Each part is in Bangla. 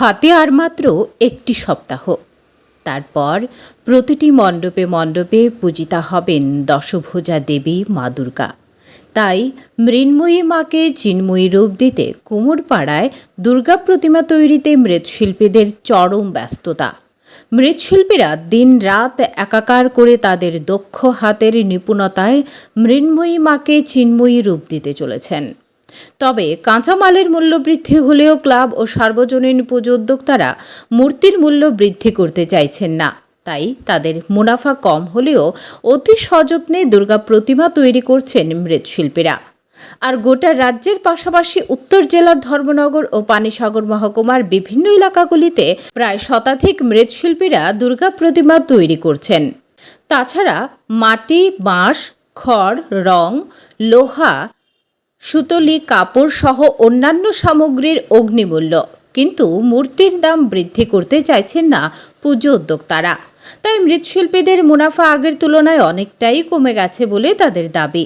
হাতে আর মাত্র একটি সপ্তাহ। তারপর প্রতিটি মণ্ডপে মণ্ডপে পূজিতা হবেন দশভুজা দেবী মা দুর্গা। তাই মৃন্ময়ী মাকে চিন্ময়ী রূপ দিতে কুমোরপাড়ায় দুর্গা প্রতিমা তৈরিতে মৃৎশিল্পীদের চরম ব্যস্ততা। মৃৎশিল্পীরা দিন রাত একাকার করে তাদের দক্ষ হাতের নিপুণতায় মৃন্ময়ী মাকে চিন্ময়ী রূপ দিতে চলেছেন। তবে কাঁচামালের মূল্য বৃদ্ধি হলেও ক্লাব ও সার্বজনীন পুজো উদ্যোক্তারা মূর্তির মূল্য বৃদ্ধি করতে চাইছেন না। তাই তাদের মুনাফা কম হলেও অতি সযত্নে দুর্গা প্রতিমা তৈরি করছেন মৃৎশিল্পীরা। আর গোটা রাজ্যের পাশাপাশি উত্তর জেলার ধর্মনগর ও পানিসাগর মহকুমার বিভিন্ন এলাকাগুলিতে প্রায় শতাধিক মৃৎশিল্পীরা দুর্গা প্রতিমা তৈরি করছেন। তাছাড়া মাটি, বাঁশ, খড়, রং, লোহা সুতলি, কাপড় সহ অন্যান্য সামগ্রীর অগ্নিমূল্য। কিন্তু মূর্তির দাম বৃদ্ধি করতে চাইছেন না পুজো উদ্যোক্তারা। তাই মৃৎশিল্পীদের মুনাফা আগের তুলনায় অনেকটাই কমে গেছে বলে তাদের দাবি।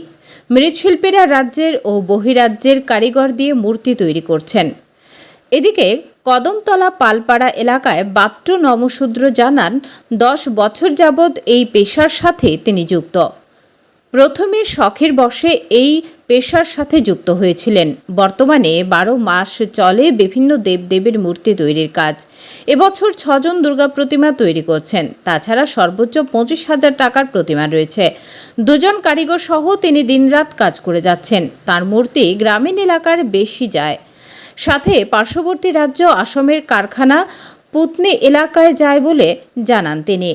মৃৎশিল্পীরা রাজ্যের ও বহিরাজ্যের কারিগর দিয়ে মূর্তি তৈরি করছেন। এদিকে কদমতলা পালপাড়া এলাকায় বাপটু নমশূদ্র জানান, দশ বছর যাবৎ এই পেশার সাথে তিনি যুক্ত। প্রথমে শখের বশে এই পেশার সাথে যুক্ত হয়েছিলেন। বর্তমানে বারো মাস চলে বিভিন্ন দেবদেবীর মূর্তি তৈরির কাজ। এবছর ছজন দুর্গা প্রতিমা তৈরি করছেন। তাছাড়া সর্বোচ্চ পঁচিশ হাজার টাকার প্রতিমা রয়েছে। দুজন কারিগর সহ তিনি দিনরাত কাজ করে যাচ্ছেন। তার মূর্তি গ্রামীণ এলাকার বেশি যায়। সাথে পার্শ্ববর্তী রাজ্য, আসামের কারখানা, পুতনি এলাকায় যায় বলে জানান তিনি।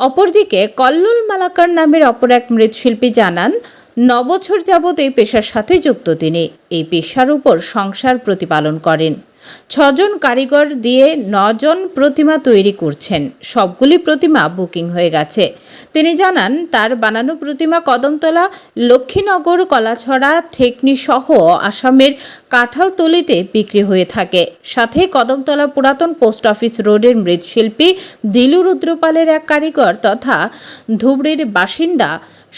অপরদিকে কল্লোল মালাকার নামের অপর এক মৃৎশিল্পী জানান, নবছর যাবৎ এই পেশার সাথে যুক্ত তিনি। এই পেশার উপর সংসার প্রতিপালন করেন। ছজন কারিগর দিয়ে নজন প্রতিমা তৈরি করছেন। সবগুলি প্রতিমা বুকিং হয়ে গেছে। তিনি জানান, তার বানানো প্রতিমা কদমতলা, লক্ষ্মীনগর, কলাছড়া, ঠেকনি সহ আসামের কাঁঠালতলিতে বিক্রি হয়ে থাকে। সাথে কদমতলা পুরাতন পোস্ট অফিস রোডের মৃৎশিল্পী দিলু রুদ্রপালের এক কারিগর তথা ধুবড়ির বাসিন্দা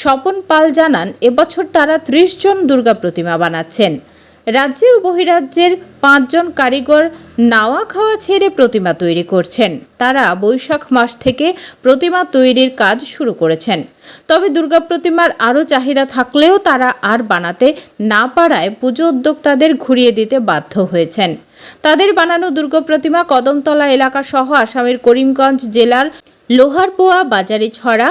স্বপন পাল জানান, এবছর তারা ত্রিশ জন দুর্গা প্রতিমা বানাচ্ছেন। রাজ্যের ও বহিরাজ্যের পাঁচজন কারিগর নাওয়া খাওয়া ছেড়ে প্রতিমা তৈরি করছেন। তারা বৈশাখ মাস থেকে প্রতিমা তৈরির কাজ শুরু করেছেন। তবে দুর্গা প্রতিমার আরও চাহিদা থাকলেও তারা আর বানাতে না পারায় পুজো উদ্যোক্তাদের ঘুরিয়ে দিতে বাধ্য হয়েছেন। তাদের বানানো দুর্গা প্রতিমা কদমতলা এলাকা সহ আসামের করিমগঞ্জ জেলার লোহারপোয়া বাজারে ছড়া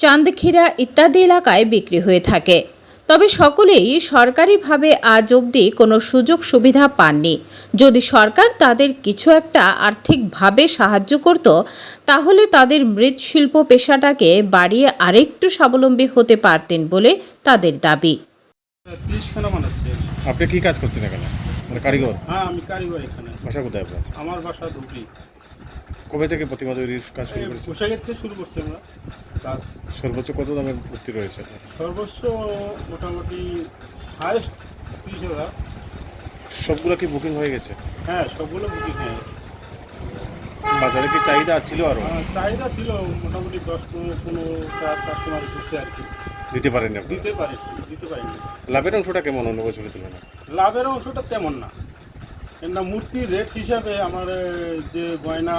চাঁদখিরা ইত্যাদি এলাকায় বিক্রি হয়ে থাকে। তবে সকলেই সরকারিভাবে আজ অবধি কোনো সুযোগ সুবিধা পাননি। যদি সরকার তাদের কিছু একটা আর্থিকভাবে সাহায্য করত তাহলে তাদের মৃৎশিল্প পেশাটাকে বাড়িয়ে আরেকটু স্বাবলম্বী হতে পারতেন বলে তাদের দাবি। আপনি কি কাজ করছেন এখানে? মানে কারিগর? হ্যাঁ আমি কারিগর এখানে। ভাষা কোথায় আপনার? আমার বাসা ধুবড়ি। কবে থেকে প্রতিমা তৈরির কাজ শুরু করেছেন? পোশাকের থেকে শুরু করছি আমরা কাজ। সর্বোচ্চ কত দামের ভর্তি রয়েছে সর্বোচ্চ মোটামুটি হায়েস্ট ত্রিশ হাজার। সবগুলো কি বুকিং হয়ে গেছে? হ্যাঁ সবগুলো বুকিং হয়ে গেছে। বাজারে কি চাহিদা ছিল আরও? আহ, চাহিদা ছিল মোটামুটি দশ পনেরো পনেরোটা কাস্টমার করছে আর কি। দিতে পারেননি আপনি দিতে পারে দিতে পারিনি। লাভের অংশটা কেমন অন্য বছরের তুলনায়? লাভের অংশটা তেমন না। কেননা মূর্তির রেট হিসাবে আমার যে গয়না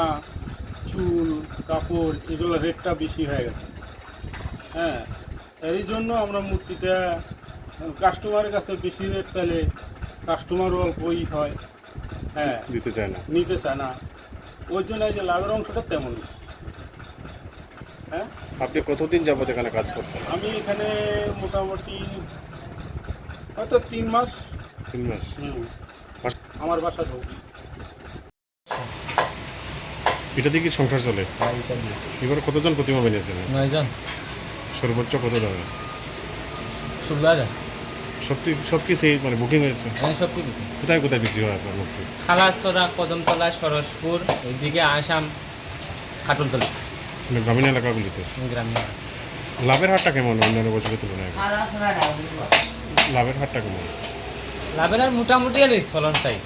চুল কাপড় এগুলো রেটটা বেশি হয়ে গেছে। হ্যাঁ এই জন্য আমরা মূর্তিটা কাস্টমারের কাছে বেশি রেট চাইলে কাস্টমারও অল্পই হয়। হ্যাঁ দিতে চায় না। নিতে চায় না। ওই জন্য এই যে লাভের অংশটা তেমন হ্যাঁ? আপনি কতদিন যাবত এখানে কাজ করছেন? আমি এখানে মোটামুটি হয়তো তিন মাস। তিন মাস। হুম, আমার বাসা ধরবি এটা দিয়ে কি সংসার চলে? এবার কতজন প্রতিমা বানিয়েছেন নয়জন। সর্বোচ্চ কত দামে ষোলো হাজার। সব সব কিছুই মানে বুকিং হয়েছে? আমি সব কিছু কোথায় কোথায় বিক্রি হয় আপনার মূর্তি খালাসরা কদমতলা সরসপুর এইদিকে আসাম খাটুলতলা মানে গ্রামীণ এলাকাগুলিতে? গ্রামীণ লাভের হারটা কেমন অন্যান্য বছরের তুলনায়? লাভের হারটা কেমন? লাভের আর মোটামুটি আর ফলন চাই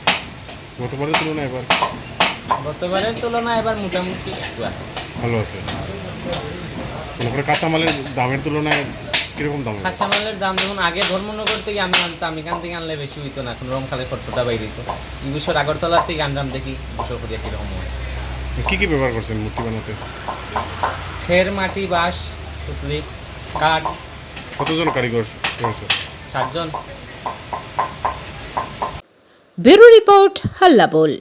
গতবারের তুলনায় এবার? গতবারের তুলনায় এবার মোটামুটি একটু আছে। ভালো আছে। করে কাঁচামালের দামের তুলনায় কীরকম দাম? কাঁচামালের দাম যখন আগে ধর্মনগর থেকে আমি আনতাম এখান থেকে আনলে বেশি হইতো না এখন রংখালে খরচটা বাইরে হইতো। এই বছর আগরতলার থেকে আনলাম দেখি বছর করিয়া কীরকম হয়। কি কি ব্যবহার করছেন মূর্তি বানাতে? খের মাটি বাঁশ সুতলি কাঠ। কতজন কারিগর রয়েছে? সাতজন। ব্যুরো রিপোর্ট হাল্লা বল